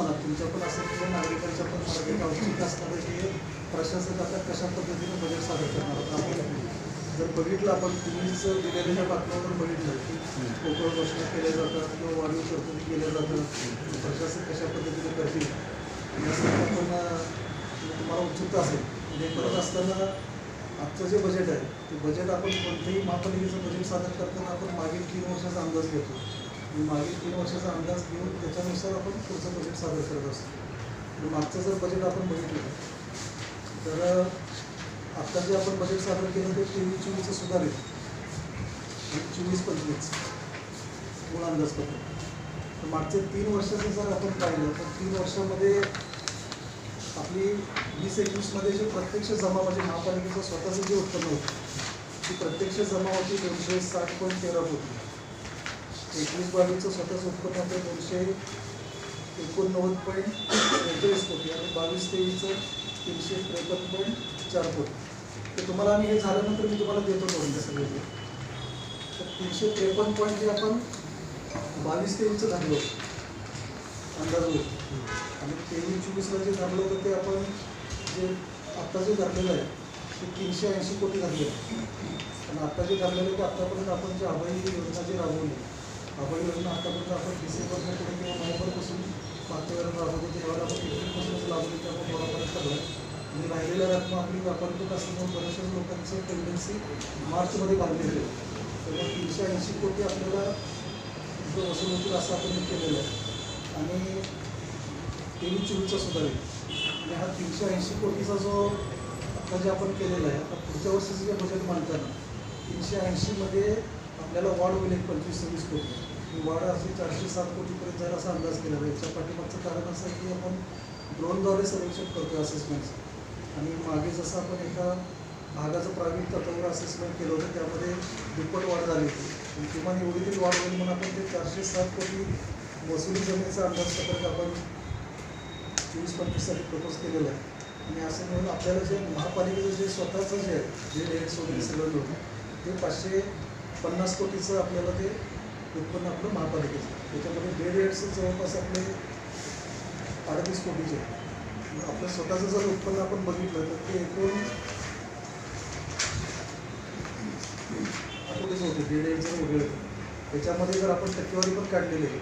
सगळ्यांच्याच तुमच्या पण असं किंवा नागरिकांच्या पण मनात एक औचित्य असणार आहे की प्रशासक आता कशा पद्धतीने बजेट सादर करणार आहोत आपण जर बघितलं आपण तुम्हीच दिलेल्या ज्या बघितलं की पोकळ घोषणा केल्या जातात किंवा वाढीव तरतुदी केल्या जातात प्रशासक कशा पद्धतीने करतील? यासाठी आपण तुम्हाला उत्सुकता असेल. म्हणजे करत असताना आजचं जे बजेट आहे ते बजेट आपण कोणत्याही महापालिकेचं बजेट सादर करताना आपण मागील तीन वर्षाचा अंदाज घेतो. मागील तीन वर्षाचा अंदाज घेऊन त्याच्यानुसार आपण पुढचं बजेट सादर करत असतो. मागचं जर बजेट आपण बघितलं तर आत्ता जे आपण बजेट सादर केलं ते तेवीस चोवीसचं सुधारित. म्हणजे चोवीस पंचवीस. मूळ अंदाजपत्रक तर मागचे तीन वर्षाचं जर आपण पाहिलं तर तीन वर्षामध्ये आपली वीस एकवीसमध्ये जे प्रत्यक्ष जमा म्हणजे महापालिकेचं स्वतःचं जे उत्पन्न होतं ती प्रत्यक्ष जमा होती दोनशे साठ पॉईंट तेरा होती एकवीस बावीसचं स्वतःचं उत्पन्न होतं दोनशे एकोणनव्वद पॉईंट पंचेचाळीस कोटी आणि बावीस तेवीसचं तीनशे त्रेपन्न पॉईंट चार कोटी. तर तुम्हाला आम्ही हे झाल्यानंतर मी तुम्हाला देतो दोन सगळे तर तीनशे त्रेपन्न पॉईंट जे आपण बावीस तेवीसचं धरलो होतं अंदाज आणि तेवीस चोवीसला जे धरलं होतं ते आपण जे आत्ता जे धरलेलं आहे ते तीनशे ऐंशी कोटी धरले आणि आत्ता जे धरलेलं आहे ते आत्तापर्यंत आपण जे अभय योजना जी राबवली आपण योजना आतापर्यंत आपण डिसेंबरच्या पुढे किंवा मायपरपासून पातळीवर वेळेला राबवतो तेव्हा आपण एप्रिलपासूनच लावली ते आपण थोडापर्यंत ठरलं आणि राहिलेल्या रक्कम आपली व्यापारिक असल्यामुळे बऱ्याचशा लोकांची टेंडन्सी मार्चमध्ये बांधलेली आहे त्यामुळे तीनशे ऐंशी कोटी आपल्याला जो वसूल होतील असं आपण केलेलं आहे. आणि तेवीस चोवीसचा सुद्धा आहे आणि हा तीनशे ऐंशी कोटीचा जो आता जे आपण केलेला आहे आता पुढच्या वर्षीचं जे बजेट मांडताना तीनशे ऐंशीमध्ये आपल्याला वाढ होईल एक पंचवीस सव्वीस कोटी. वॉर्ड वाढ चारशे सात कोटीपर्यंत जाईल असा अंदाज केला याच्या पाठीमागचं कारण असं आहे की आपण ड्रोनद्वारे सर्वेक्षण करतो असेसमेंटचं आणि मागे जसं आपण एका भागाचं प्रायव्हेट तत्वावर असेसमेंट केलं होतं त्यामध्ये दुप्पट वाढ झाली होती. आणि किमान एवढी तरी वाढ होईल म्हणून आपण ते चारशे सात कोटी वसुली जमिनीचं अंदाजपत्रक आपण चोवीस पंचवीससाठी प्रपोज केलेलं आहे. आणि असं मिळून आपल्याला जे महापालिकेचं जे स्वतःचं जे आहे जे रेट्स वगैरे सगळं मिळून ते पाचशे पन्नास कोटीचं आपल्याला ते उत्पन्न आपलं महापालिकेचं. त्याच्यामध्ये बेड रेट्स जवळपास आपले अडतीस कोटीचे. आपलं स्वतःचं जर उत्पन्न आपण बघितलं तर ते एकूण कोटीच होते बेड रेट जर त्याच्यामध्ये जर आपण टक्केवारी पण काढलेली आहे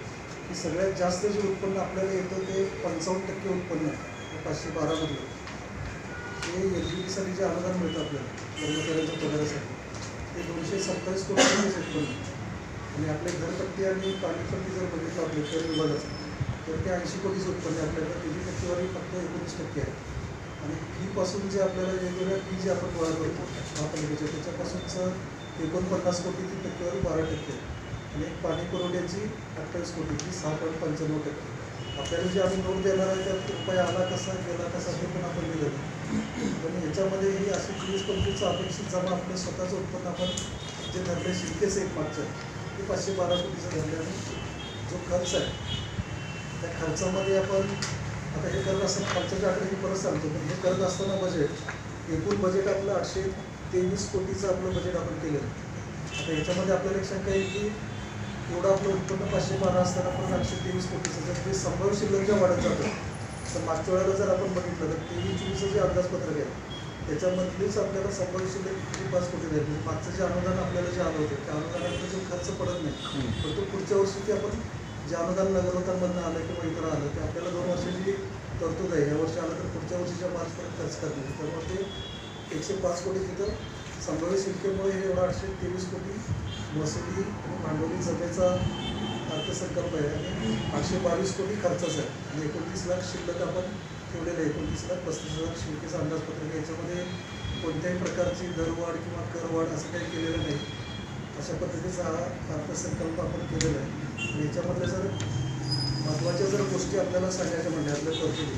की सगळ्यात जास्त जे उत्पन्न आपल्याला येतं ते पंचावन्न टक्के उत्पन्न पाचशे बारामधलं. ते एल जी पीसाठी जे अनुदान मिळतं आपल्याला कर्मचाऱ्यांच्या पगारासाठी. सत्तावीस कोटी सेट करू आणि आपले घरपट्टी आणि पाणीपट्टी जर बघितलं आपले तर विभागाचं तर ते ऐंशी कोटीच उत्पन्न आपल्याला त्याची टक्केवारी फक्त एकोणीस टक्के आहे. आणि फीपासून जे आपल्याला वेगवेगळ्या फी जे आपण गोळा करतो महापालिकेच्या त्याच्यापासूनचं एकोणपन्नास कोटी ती टक्केवारी बारा टक्के आहे. आणि एक पाणी पुरवठ्याची अठ्ठावीस कोटी ती सहा पॉईंट पंच्याण्णव टक्के आपल्याला जे आम्ही नोट देणार आहे त्यात रुपये आला कसा गेला कसा ते पण आपण दिलं पण ह्याच्यामध्ये ही अशी चोवीस पंचवीसचा अपेक्षित जमा आपलं स्वतःचं उत्पन्न आपण जे धरले शिल्केच एक मागचं ते पाचशे बारा कोटीचं धरले जो खर्च आहे त्या खर्चामध्ये आपण आता हे करत असताना खर्चाचे आकडे मी परत सांगतो पण हे करत असताना बजेट एकूण बजेट आपलं आठशे तेवीस कोटीचं आपलं बजेट आपण केलं आता याच्यामध्ये आपल्याला एक शंका येईल की एवढं आपलं उत्पन्न पाचशे बारा असताना पण आठशे तेवीस कोटीचं जर ते संभाव्य शिल्लक जे वाढत जातं तर मागच्या वेळेला जर आपण बघितलं तर तेवीस चोवीसचं जे अंदाजपत्रक आहे त्याच्यामधलीच आपल्याला किती पाच कोटी म्हणजे मागचं जे अनुदान आपल्याला जे आलं होतं त्या अनुदानाचा जो खर्च पडत नाही पण तो पुढच्या वर्षी ते आपण जे अनुदान नगरवतांमधनं आलं किंवा इतर आलं ते आपल्याला दोन वर्षाची तरतूद आहे या वर्षी आलं तर पुढच्या वर्षीच्या मार्चपर्यंत खर्च करण्याची त्यामुळे ते एकशे पाच कोटी तिथं संभाव्य शिल्केमुळे हे एवढं आठशे तेवीस कोटी महसुली आणि भांडवली जमेचा अर्थसंकल्प आहे. आणि आठशे बावीस कोटी खर्चाचा आहे. आणि एकोणतीस लाख शिल्लक आपण ठेवलेलं आहे एकोणतीस लाख पस्तीस हजार शिल्केचं अंदाजपत्रक याच्यामध्ये कोणत्याही प्रकारची दरवाढ किंवा करवाढ असं काही केलेलं नाही. अशा पद्धतीचा हा अर्थसंकल्प आपण केलेला आहे. आणि याच्यामधल्या जर महत्त्वाच्या जर गोष्टी आपल्याला सांगायच्या म्हणजे आपल्या तरतुदी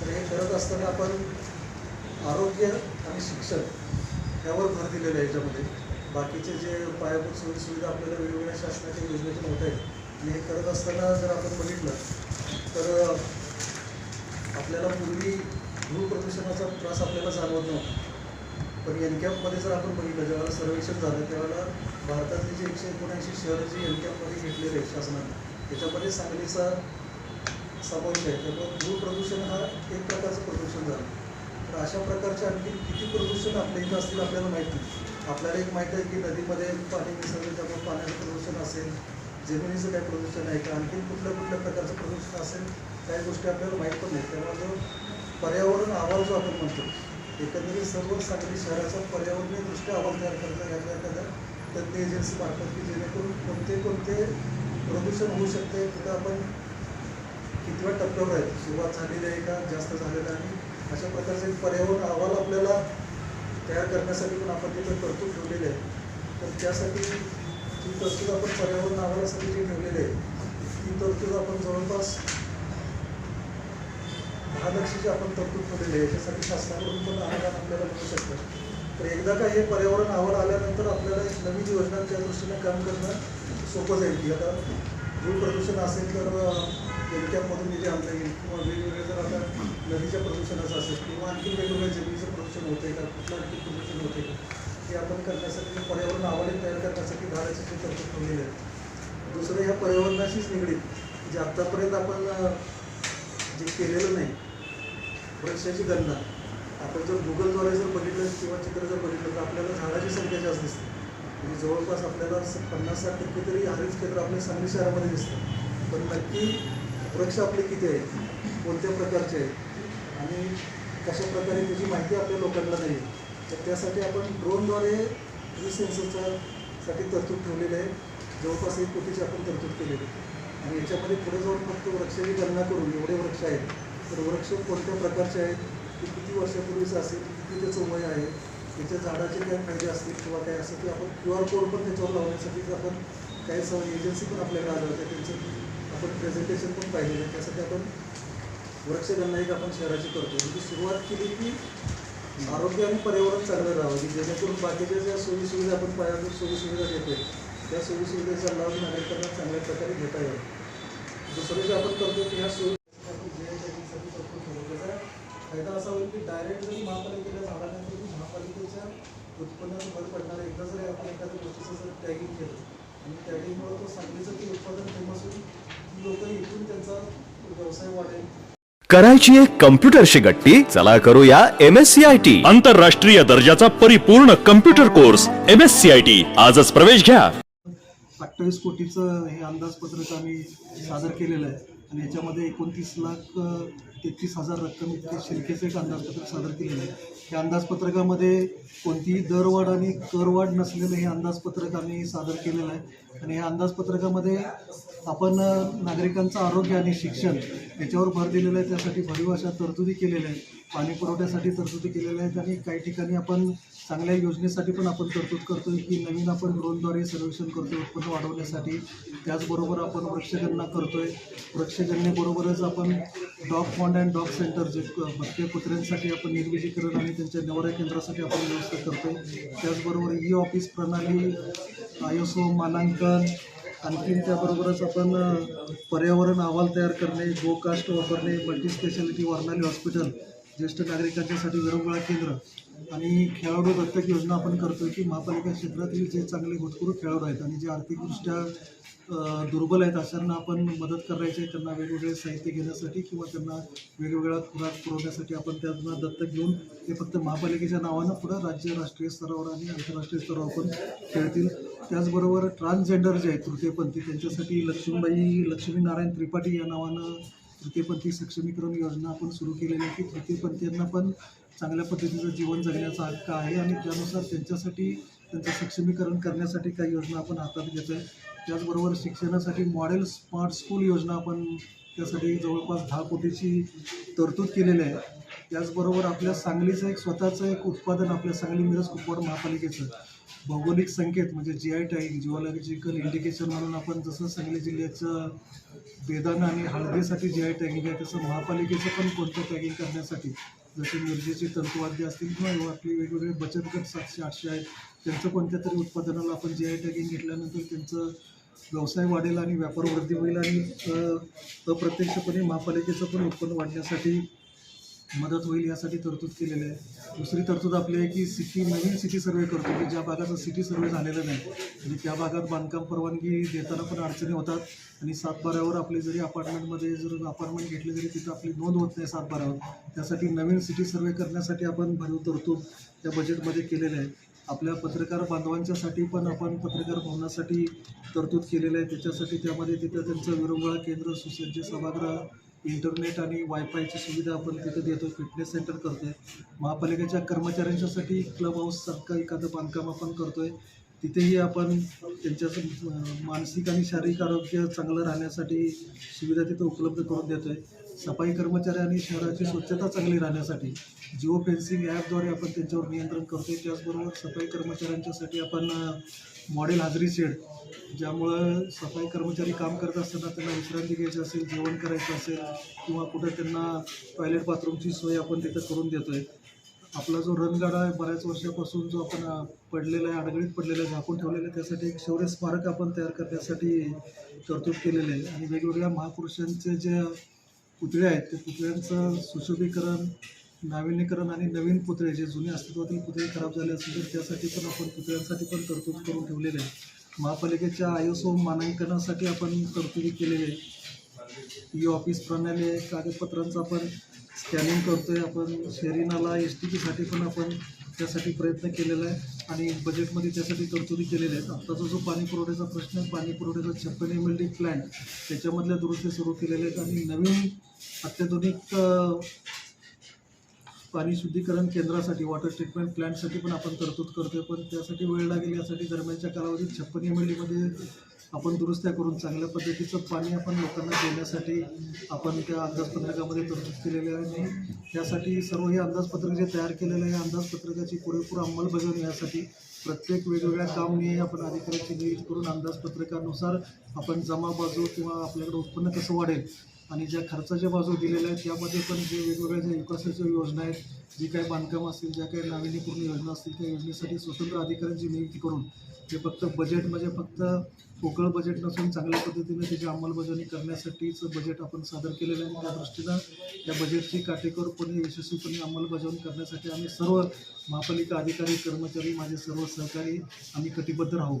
तर हे करत असताना आपण आरोग्य आणि शिक्षण यावर भर दिलेला आहे याच्यामध्ये. बाकीचे जे पायाभूत सोयी सुविधा आपल्याला वेगवेगळ्या शासनाच्या योजनेतून होत आहेत आणि हे करत असताना जर आपण बघितलं तर आपल्याला पूर्वी प्रदूषणाचा त्रास आपल्याला जाणवत नव्हता. पण एन कॅपमध्ये जर आपण बघितलं ज्यावेळेला सर्वेक्षण झालं त्यावेळेला भारतातली जे एकशे एकोणऐंशी शहरं जी एन कॅपमध्ये घेतलेली आहेत शासनाने त्याच्यामध्ये सांगलीचा समावेश आहे. त्यामुळे धूळ प्रदूषण हा एक प्रकारचं प्रदूषण झालं. तर अशा प्रकारचे आणखी किती प्रदूषण आपल्या इथं असतील आपल्याला माहीत नाही. आपल्याला एक माहीत आहे की नदीमध्ये पाणी मिसळलं त्यामुळे पाण्याचं प्रदूषण असेल जमिनीचं काय प्रदूषण आहे का आणखी कुठल्या कुठल्या प्रकारचं प्रदूषण असेल काही गोष्टी आपल्याला माहीत पण नाही. त्यामुळे जो पर्यावरण अहवाल जो आपण म्हणतो एकंदरीत सर्व सांगली शहराचा पर्यावरणीय दृष्ट्या अहवाल तयार करता घ्यायला एखाद्या तज्ञ एजन्सी मार्फत की जेणेकरून कोणते कोणते प्रदूषण होऊ शकते तिथं आपण कितव्या टप्प्यावर आहे सुरुवात झालेली आहे का? जास्त झालेलं आहे? अशा प्रकारचे एक पर्यावरण अहवाल आपल्याला तयार करण्यासाठी पण आपण तिथं तरतूद ठेवलेली आहे. तर त्यासाठी ती तरतूद आपण पर्यावरण अहवालासाठी जी ठेवलेली आहे ती तरतूद आपण जवळपास दहा लक्षाची आपण तरतूद आहे याच्यासाठी शासनाकडून पण अनुदान आपल्याला मिळू शकतं. तर एकदा का हे पर्यावरण अहवाल आल्यानंतर आपल्याला एक नवीन योजना त्या दृष्टीने काम करणं सोपं जाईल. की आता धूळ प्रदूषण असेल तर एनकॅपमधून निधी आणता येईल किंवा वेगवेगळे जर आता नदीच्या प्रदूषणाचं असेल किंवा आणखी वेगवेगळ्या जमिनीचं प्रदूषण होते का कुठलं आणखी प्रदूषण होते का हे आपण करण्यासाठी पर्यावरण अहवाल तयार करण्यासाठी भारताची जी तरतूद ठेवलेली आहे दुसरं ह्या पर्यावरणाशीच निगडीत जे आत्तापर्यंत आपण जे केलेलं नाही वृक्षाची गणना. आपण जर गुगलद्वारे जर बघितलं किंवा चित्र जर बघितलं तर आपल्याला झाडाची संख्या जास्त दिसते. म्हणजे जवळपास आपल्याला पन्नास साठ टक्के तरी हरित क्षेत्र आपल्या सांगली शहरामध्ये दिसतं. पण नक्की वृक्ष आपले किती आहेत? कोणत्या प्रकारचे आहेत? आणि कशा प्रकारे त्याची माहिती आपल्या लोकांना नाही तर त्यासाठी आपण ड्रोनद्वारे ही सेन्सरचा साठी तरतूद ठेवलेली आहे. जवळपास एक कोटीची आपण तरतूद केलेली आहे. आणि याच्यामध्ये पुढे जाऊन फक्त वृक्षाची गणना करून एवढे वृक्ष आहेत. तर वृक्ष कोणत्या प्रकारचे आहेत? ते किती वर्षापूर्वीचं असेल? किती त्याचं वय आहे? त्याच्या झाडाचे काय फायदे असतील किंवा काय असं ते आपण क्यू आर कोड पण त्याच्यावर लावण्यासाठीच आपण काही स एजन्सी पण आपल्याकडे आल्या होत्या त्यांचं आपण प्रेझेंटेशन पण पाहिलेलं आहे. त्यासाठी आपण वृक्षगणना एक आपण शहराची करतो. म्हणजे सुरुवात केली की आरोग्य आणि पर्यावरण चांगलं राहावं. की जेणेकरून बाकीच्या ज्या सोयीसुविधा आपण पायाभूत सोयीसुविधा देतोय त्या सोयीसुविधेचा लाभ नागरिकांना चांगल्या प्रकारे घेता येईल. दुसरं जे आपण करतो की ह्या सोयी डायरेक्ट जरी महापालिकेला झाडानंतर की महापालिकेच्या उत्पन्नात भर पडणार एकदा जरी आपण एखाद्या गोष्टीचं जर टॅगिंग केलं आणि टॅगिंगमुळे तो सांगलीचं ते उत्पादन फेमस होईल ती लोक इथून त्यांचा व्यवसाय वाढेल. करायची एक कम्प्युटरशी गट्टी? चला करूया M S C I T आंतरराष्ट्रीय दर्जाचा परिपूर्ण computer course M S C I T आजच प्रवेश घ्या. अठ्ठावीस कोटीचं हे अंदाजपत्रक आम्ही सादर केलेलं आहे. आणि याच्यामध्ये एकोणतीस लाख तेहतीस हजार रक्कम इतके शिल्केचं एक अंदाजपत्रक सादर केलेलं आहे. या अंदाजपत्रकामध्ये कोणतीही दरवाढ आणि करवाढ नसलेलं हे अंदाजपत्रक आम्ही सादर केलेलं आहे. आणि या अंदाजपत्रकामध्ये आपण नागरिकांचं आरोग्य आणि शिक्षण याच्यावर भर दिलेला आहे. त्यासाठी भरीव अशा तरतुदी केलेल्या आहेत. पाणी पुरवठ्यासाठी तरतुदी केलेल्या आहेत आणि काही ठिकाणी आपण चांगल्या योजनेसाठी पण आपण तरतूद करतोय की नवीन आपण ड्रोनद्वारे सर्वेक्षण करतोय उत्पन्न वाढवण्यासाठी. त्याचबरोबर आपण वृक्षगणना करतोय. वृक्षगणनेबरोबरच आपण dog fond and dog centre जे क- भटक्या कुत्र्यांसाठी आपण निर्विजीकरण आणि त्यांच्या निवारा केंद्रासाठी आपण व्यवस्था करतोय. त्याचबरोबर ई ऑफिस प्रणाली आयएसओ मानांकन आणखीन त्याबरोबरच आपण पर्यावरण अहवाल तयार करणे गोकास्ट वापरणे मल्टी स्पेशालिटी वर्णाली हॉस्पिटल ज्येष्ठ नागरिकांच्यासाठी विरंगुळा केंद्र आणि खेळाडू दत्तक योजना आपण करतोय की महापालिका क्षेत्रातील जे चांगले होतकरू खेळाडू आहेत आणि जे आर्थिकदृष्ट्या दुर्बल आहेत अशांना आपण मदत करायची आहे. त्यांना वेगवेगळे साहित्य घेण्यासाठी किंवा त्यांना वेगवेगळ्या खुराक पुरवण्यासाठी आपण त्यांना दत्तक घेऊन ते फक्त महापालिकेच्या नावानं पुढं राज्य राष्ट्रीय स्तरावर आणि आंतरराष्ट्रीय स्तरावर पण खेळतील. त्याचबरोबर ट्रान्सजेंडर जे आहेत तृतीयपंथी त्यांच्यासाठी लक्ष्मीबाई लक्ष्मीनारायण त्रिपाठी या नावानं तृतीयपंथी सक्षमीकरण योजना आपण सुरू केलेली आहे की तृतीयपंथीयांना पण चांगल्या पद्धतीचं जीवन जगण्याचा हक्क आहे आणि त्यानुसार त्यांच्यासाठी त्यांचं सक्षमीकरण करण्यासाठी काही योजना आपण हातात घेतो आहे. त्याचबरोबर शिक्षणासाठी मॉडेल स्मार्ट स्कूल योजना आपण त्यासाठी जवळपास दहा कोटीची तरतूद केलेली आहे. त्याचबरोबर आपल्या सांगलीचं एक स्वतःचं एक उत्पादन आपल्या सांगली मिरज कुपवाड महापालिकेचं भौगोलिक संकेत म्हणजे G I tagging geological indication म्हणून आपण जसं सांगली जिल्ह्याचं बेदाना आणि हळदीसाठी जी आय टॅगिंग आहे तसं महापालिकेचं पण कोणतं टॅगिंग करण्यासाठी जसे मिरजेचे तंतुवाद्य असतील किंवा आपली वेगवेगळे बचत गट सातशे आठशे आहेत त्यांचं कोणत्या तरी उत्पादनाला आपण जी आय टॅगिंग घेतल्यानंतर त्यांचं व्यवसाय वाढेल आणि व्यापार वृद्धी होईल आणि अप्रत्यक्षपणे महापालिकेचं पण उत्पन्न वाढण्यासाठी मदत होईल यासाठी तरतूद केलेली आहे. दुसरी तरतूद आपली आहे की सिटी नवीन सिटी सर्वे करतो की ज्या भागाचा सिटी सर्वे झालेला नाही आणि त्या भागात बांधकाम परवानगी देताना पण अडचणी होतात. आणि सातबाऱ्यावर आपले जरी अपार्टमेंटमध्ये जर अपार्टमेंट घेतले जरी तिथं आपली नोंद होत नाही सातबाऱ्यावर. त्यासाठी नवीन सिटी सर्वे करण्यासाठी आपण भरीव तरतूद त्या बजेटमध्ये केलेलं आहे. आपल्या पत्रकार बांधवांच्यासाठी पण आपण पत्रकार भवनासाठी तरतूद केलेलं आहे. त्याच्यासाठी त्यामध्ये तिथं त्यांचं विरंगुळा केंद्र सुसज्ज सभागृह इंटरनेट आणि वायफायची सुविधा आपण तिथं देतो फिटनेस सेंटर करतो आहे महापालिकेच्या कर्मचाऱ्यांच्यासाठी क्लब हाऊससारखं एखादं बांधकाम आपण करतो आहे तिथेही आपण त्यांच्याचं मानसिक आणि शारीरिक आरोग्य चांगलं राहण्यासाठी सुविधा तिथं उपलब्ध करून देतो आहे सफाई कर्मचारी आणि शहराची स्वच्छता चांगली राहण्यासाठी जिओ फेन्सिंग ॲपद्वारे आपण त्यांच्यावर नियंत्रण करतोय. त्याचबरोबर सफाई कर्मचाऱ्यांच्यासाठी आपण मॉडेल हाजरी शेड ज्यामुळं सफाई कर्मचारी काम करत असताना त्यांना विश्रांती घ्यायची असेल जेवण करायचं असेल किंवा कुठं त्यांना टॉयलेट बाथरूमची सोय आपण तिथं करून देतोय. आपला जो रणगाडा आहे बऱ्याच वर्षापासून जो आपण पडलेला आहे अडगळीत पडलेला आहे झाकून ठेवलेला आहे त्यासाठी एक शौर्य स्मारक आपण तयार करण्यासाठी तरतूद केलेलं आहे. आणि वेगवेगळ्या महापुरुषांचे जे पुतळे आहेत. ते पुतळ्यांचं सुशोभीकरण नाविन्यकरण आणि नवीन पुतळे जे जुने अस्तित्वातील पुतळे खराब झाले असतील तर त्यासाठी पण आपण पुतळ्यांसाठी पण तरतूद करून ठेवलेले आहे. महापालिकेच्या आयोसो मानांकनासाठी आपण तरतुदी केलेली आहे. ई ऑफिस प्रणाली आहे कागदपत्रांचं आपण स्कॅनिंग करतो आहे आपण शेरिनाला एस टी पीसाठी पण आपण त्यासाठी प्रयत्न केलेला आहे आणि बजेटमध्ये त्यासाठी तरतुदी केलेल्या आहेत. आत्ताचा जो पाणी पुरवठ्याचा प्रश्न आहे पाणी पुरवठ्याचा छप्पन एम एल डी प्लॅन्ट त्याच्यामधल्या दुरुस्ती सुरू केलेल्या आहेत आणि नवीन अत्याधुनिक पाणी शुद्धीकरण केंद्रासाठी वॉटर ट्रीटमेंट प्लॅन्टसाठी पण आपण तरतूद करतो आहे पण त्यासाठी वेळ लागेल यासाठी दरम्यानच्या कालावधीत छप्पन एम एल डीमध्ये आपण दुरुस्त्या करून चांगल्या पद्धतीचं पाणी आपण लोकांना देण्यासाठी आपण त्या अंदाजपत्रकामध्ये तरतूद केलेली आहे आणि त्यासाठी सर्व हे अंदाजपत्रक जे तयार केलेलं आहे अंदाजपत्रकाची पुरेपूर अंमलबजावणी यासाठी प्रत्येक वेगवेगळ्या कामनी आपण अधिकाऱ्याची नियुक्ती करून अंदाजपत्रकानुसार आपण जमा बाजू किंवा आपल्याकडे उत्पन्न कसं वाढेल आणि ज्या खर्चाच्या बाजू दिलेल्या आहेत त्यामध्ये पण जे वेगवेगळ्या ज्या विकासाच्या योजना आहेत जी काही बांधकाम असतील ज्या काही नाविन्यपूर्ण योजना असतील त्या योजनेसाठी स्वतंत्र अधिकाऱ्यांची नियुक्ती करून ते फक्त बजेट म्हणजे फक्त पोकळ बजेट नसून चांगल्या पद्धतीने त्याची अंमलबजावणी करण्यासाठीच बजेट आपण सादर केलेलं आहे. त्या दृष्टीनं त्या बजेटची काटेकोरपणे यशस्वीपणे अंमलबजावणी करण्यासाठी आम्ही सर्व महापालिका अधिकारी कर्मचारी माझे सर्व सहकारी आम्ही कटिबद्ध राहू.